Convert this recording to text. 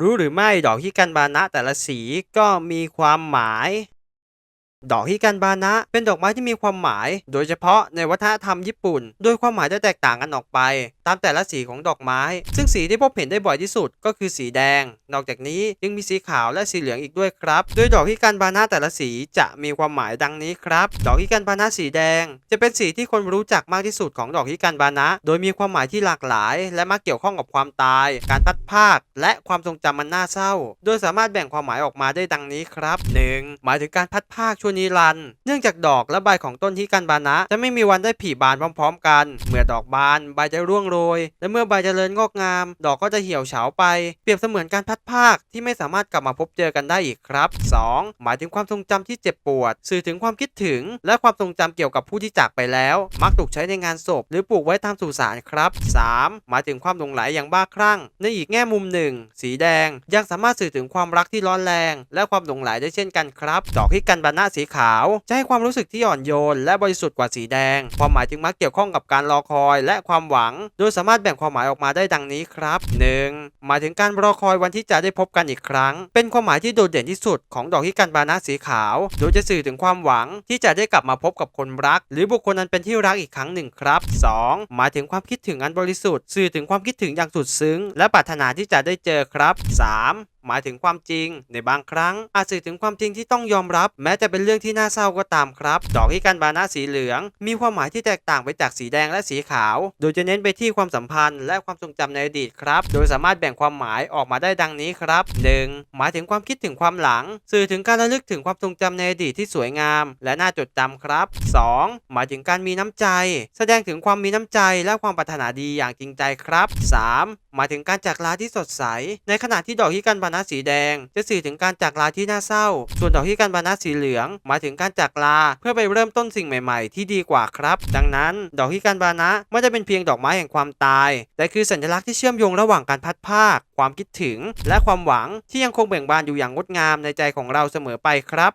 รู้หรือไม่ดอกที่กันบานะแต่ละสีก็มีความหมาย ดอกฮิกันบานะ เป็นดอกไม้ที่มีความหมาย โดยเฉพาะในวัฒนธรรมญี่ปุ่น โดยความหมายจะแตกต่างกันออกไป ตามแต่ละสีของดอกไม้ ซึ่งสีที่พบเห็นได้บ่อยที่สุดก็คือสีแดง นอกจากนี้ยังมีสีขาวและสีเหลืองอีกด้วยครับ โดยดอกฮิกันบานะแต่ละสีจะมีความหมายดังนี้ครับ ดอกฮิกันบานะสีแดง จะเป็นสีที่คนรู้จักมากที่สุดของดอกฮิกันบานะ โดยมีความหมายที่หลากหลาย และมักเกี่ยวข้องกับความตาย การพัดภาค และความทรงจำมันน่าเศร้า โดยสามารถแบ่งความหมายออกมาได้ดังนี้ครับ 1. หมายถึงการพัดภาคช่วนิรัน เนื่องจากดอกและใบของต้นฮิกันบานะ จะไม่มีวันได้ผลิบานพร้อม ๆ กัน เมื่อดอกบานใบจะร่วงโรย และเมื่อใบเจริญงอกงาม ดอกก็จะเหี่ยวเฉาไป เปรียบเสมือนการพัดภาคที่ไม่สามารถกลับมาพบเจอกันได้อีกครับ 2. หมายถึงความทรงจำที่เจ็บปวด สื่อถึงความคิดถึง และความทรงจำเกี่ยวกับผู้ที่จากไปแล้ว มักถูกใช้ในงานศพ หรือปลูกไว้ตามสุสานครับ 3. หมายถึงความหลงไหลอย่างบ้าคลั่ง ในอีกแง่มุมหนึ่ง สีแดง ยังสามารถสื่อถึงความรักที่ร้อนแรง และความหลงไหลได้เช่นกันครับ ดอกฮิกันบานะสีขาว จะให้ความรู้สึกที่อ่อนโยน และบริสุทธิ์กว่าสีแดง ความหมายจึงมักเกี่ยวข้องกับการรอคอยและความหวัง โดยสามารถแบ่งความหมายออกมาได้ดังนี้ครับ 1. หมายถึงการรอคอยวันที่จะได้พบกันอีกครั้ง เป็นความหมายที่โดดเด่นที่สุดของดอกฮิกันบานะสีขาว โดยจะสื่อถึงความหวังที่จะได้กลับมาพบกับคนรัก หรือบุคคลนั้นเป็นที่รักอีกครั้งหนึ่งครับ 2. หมายถึงความคิดถึงอันบริสุทธิ์ สื่อถึงความคิดถึงอย่างสุดซึ้ง และปรารถนาที่จะได้เจอครับ 3. หมายถึงความจริง ในบางครั้ง อาจสื่อถึงความจริงที่ต้องยอมรับ แม้จะเป็นเรื่องที่น่าเศร้าก็ตามครับ ดอกฮิกันบานะสีเหลือง มีความหมายที่แตกต่างไปจากสีแดงและสีขาว โดยจะเน้นไปที่ความสัมพันธ์และความทรงจำในอดีตครับ โดยสามารถแบ่งความหมายออกมาได้ดังนี้ครับ 1. หมายถึงความคิดถึงความหลัง สื่อถึงการระลึกถึงความทรงจำในอดีตที่สวยงาม และน่าจดจำครับ 2. หมายถึงการมีน้ำใจ แสดงถึงความมีน้ำใจและความปรารถนาดีอย่างจริงใจครับ 3. หมายถึงการจากลาที่สดใส ในขณะที่ดอกฮิกันบานนะสีแดง จะสื่อถึงการจากลาที่น่าเศร้า ส่วนดอกฮิกันบานะสีเหลือง หมายถึงการจากลาเพื่อไปเริ่มต้นสิ่งใหม่ ๆ ที่ดีกว่าครับ ดังนั้น ดอกฮิกันบานะไม่ได้เป็นเพียงดอกไม้แห่งความตาย แต่คือสัญลักษณ์ที่เชื่อมโยงระหว่างการพัดภาค ความคิดถึง และความหวังที่ยังคงเบ่งบานอยู่อย่างงดงามในใจของเราเสมอไปครับ